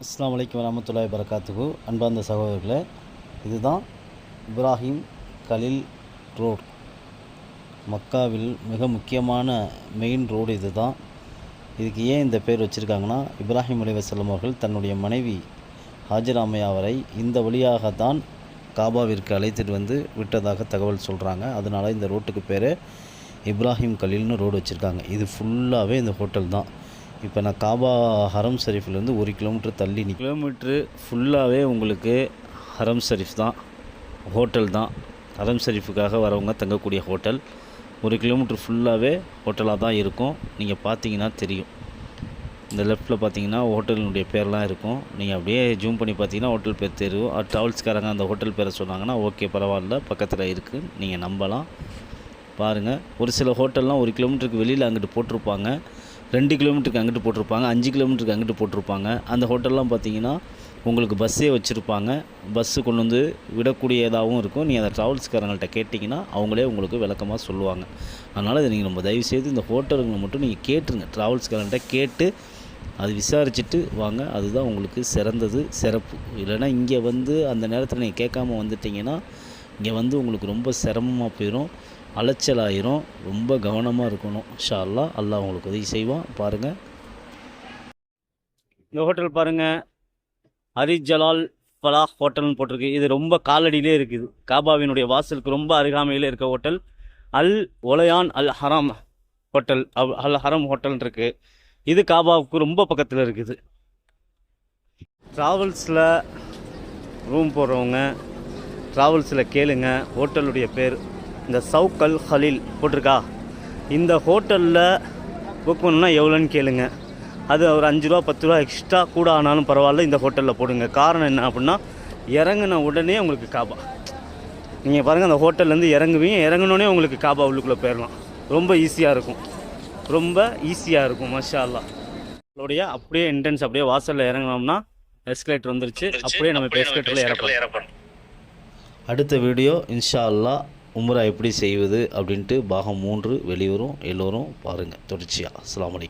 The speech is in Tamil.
அஸ்ஸலாமு அலைக்கும் வரமத்துல்லாஹி வரகாத்துகு அன்பார்ந்த சகோதரர்களே இதுதான் இப்ராஹிம் கலில் ரோட். மக்காவில் மிக முக்கியமான மெயின் ரோடு இது தான் இதுக்கு ஏன் இந்த பேர் வச்சுருக்காங்கன்னா இப்ராஹிம் அலைவசல்லம் அவர்கள் தன்னுடைய மனைவி ஹாஜிராமையா அவரை இந்த வழியாகத்தான் காபாவிற்கு அழைத்துட்டு வந்து விட்டதாக தகவல் சொல்கிறாங்க அதனால் இந்த ரோட்டுக்கு பேர் இப்ராஹிம் கலீல்னு ரோடு வச்சுருக்காங்க. இது ஃபுல்லாகவே இந்த ஹோட்டல் தான். இப்போ நான் காபா ஹரம் ஷரீஃப்லேருந்து ஒரு கிலோமீட்டர் தள்ளி நிற்க கிலோமீட்ரு ஃபுல்லாகவே உங்களுக்கு ஹரம் ஷரீஃப் தான் ஹோட்டல் தான். ஹரம் ஷரீஃபுக்காக வரவங்க தங்கக்கூடிய ஹோட்டல். ஒரு கிலோமீட்டர் ஃபுல்லாகவே ஹோட்டலாக தான் இருக்கும். நீங்கள் பார்த்தீங்கன்னா தெரியும். இந்த லெஃப்ட்டில் பார்த்தீங்கன்னா ஹோட்டலினுடைய பேர்லாம் இருக்கும். நீங்கள் அப்படியே ஜூம் பண்ணி பார்த்தீங்கன்னா ஹோட்டல் பேர் தெரியும். ட்ராவல்ஸ்காரங்க அந்த ஹோட்டல் பேரை சொன்னாங்கன்னா ஓகே பரவாயில்ல பக்கத்தில் இருக்குது. நீங்கள் நம்பலாம். பாருங்கள் ஒரு சில ஹோட்டல்லாம் ஒரு கிலோமீட்டருக்கு வெளியில் அங்கிட்டு போட்டிருப்பாங்க. ரெண்டு கிலோமீட்டருக்கு அங்கிட்டு போட்டிருப்பாங்க அஞ்சு கிலோமீட்டருக்கு அங்கிட்டு போட்டிருப்பாங்க. அந்த ஹோட்டல்லாம் பார்த்தீங்கன்னா உங்களுக்கு பஸ்ஸே வச்சுருப்பாங்க. பஸ்ஸு கொண்டு வந்து விடக்கூடியதாகவும் இருக்கும். நீங்கள் அதை ட்ராவல்ஸ்காரங்கள்ட்ட கேட்டிங்கன்னா அவங்களே உங்களுக்கு விளக்கமாக சொல்லுவாங்க. அதனால் இதை நீங்கள் நம்ம தயவுசெய்து இந்த ஹோட்டலுங்களை மட்டும் நீங்கள் கேட்டுருங்க. ட்ராவல்ஸ்காரங்கள்ட்ட கேட்டு அது விசாரிச்சுட்டு வாங்க. அதுதான் உங்களுக்கு சிறந்தது சிறப்பு. இல்லைன்னா இங்கே வந்து அந்த நேரத்தில் நீங்கள் கேட்காம வந்துட்டிங்கன்னா இங்கே வந்து உங்களுக்கு ரொம்ப சிரமமாக போயிடும் அலைச்சலாயிரும். ரொம்ப கவனமாக இருக்கணும். ஷா அல்லாஹ் அல்லாஹ் உங்களுக்கு உதவி செய்வான். பாருங்கள் இந்த ஹோட்டல் பாருங்கள் ஹரிஜலால் ஃபலாஹ் ஹோட்டல்னு போட்டிருக்கு. இது ரொம்ப காலடியிலே இருக்குது. காபாவினுடைய வாசலுக்கு ரொம்ப அருகாமையில் இருக்க ஹோட்டல். அல் ஒலையான் அல் ஹராம் ஹோட்டல். அல் ஹரம் ஹோட்டல் இருக்குது இது காபாவுக்கு ரொம்ப பக்கத்தில் இருக்குது. ட்ராவல்ஸில் ரூம் போடுறவங்க ட்ராவல்ஸில் கேளுங்க. ஹோட்டலுடைய பேர் இந்த சவுக்கல் ஹலீல் போட்டிருக்கா? இந்த ஹோட்டலில் புக் பண்ணணும்னா எவ்வளோன்னு கேளுங்க. அது ஒரு அஞ்சு ரூபா பத்து ரூபா எக்ஸ்ட்ரா கூட ஆனாலும் பரவாயில்ல இந்த ஹோட்டலில் போடுங்க. காரணம் என்ன அப்படின்னா இறங்குன உடனே உங்களுக்கு காபா. நீங்கள் பாருங்கள் அந்த ஹோட்டல்லேருந்து இறங்குவீங்க. இறங்குனோடனே உங்களுக்கு காபா உள்ளுக்குள்ளே போயிடலாம் ரொம்ப ஈஸியாக இருக்கும். ரொம்ப ஈஸியாக இருக்கும் மஷா அல்லாஹ் உங்களுடைய அப்படியே என்ட்ரன்ஸ் அப்படியே வாசலில் இறங்கினோம்னா எஸ்கலேட்டர் வந்துருச்சு. அப்படியே நம்ம இப்போ எஸ்கலேட்டரில் இறப்போம் அடுத்த வீடியோ இன்ஷா அல்லாஹ் உம்ரா எப்படி செய்வது அப்படின்ட்டு பாகம் மூன்று வெளிவரும் எல்லோரும் பாருங்கள் தொடர்ச்சியாக அஸ்ஸலாமு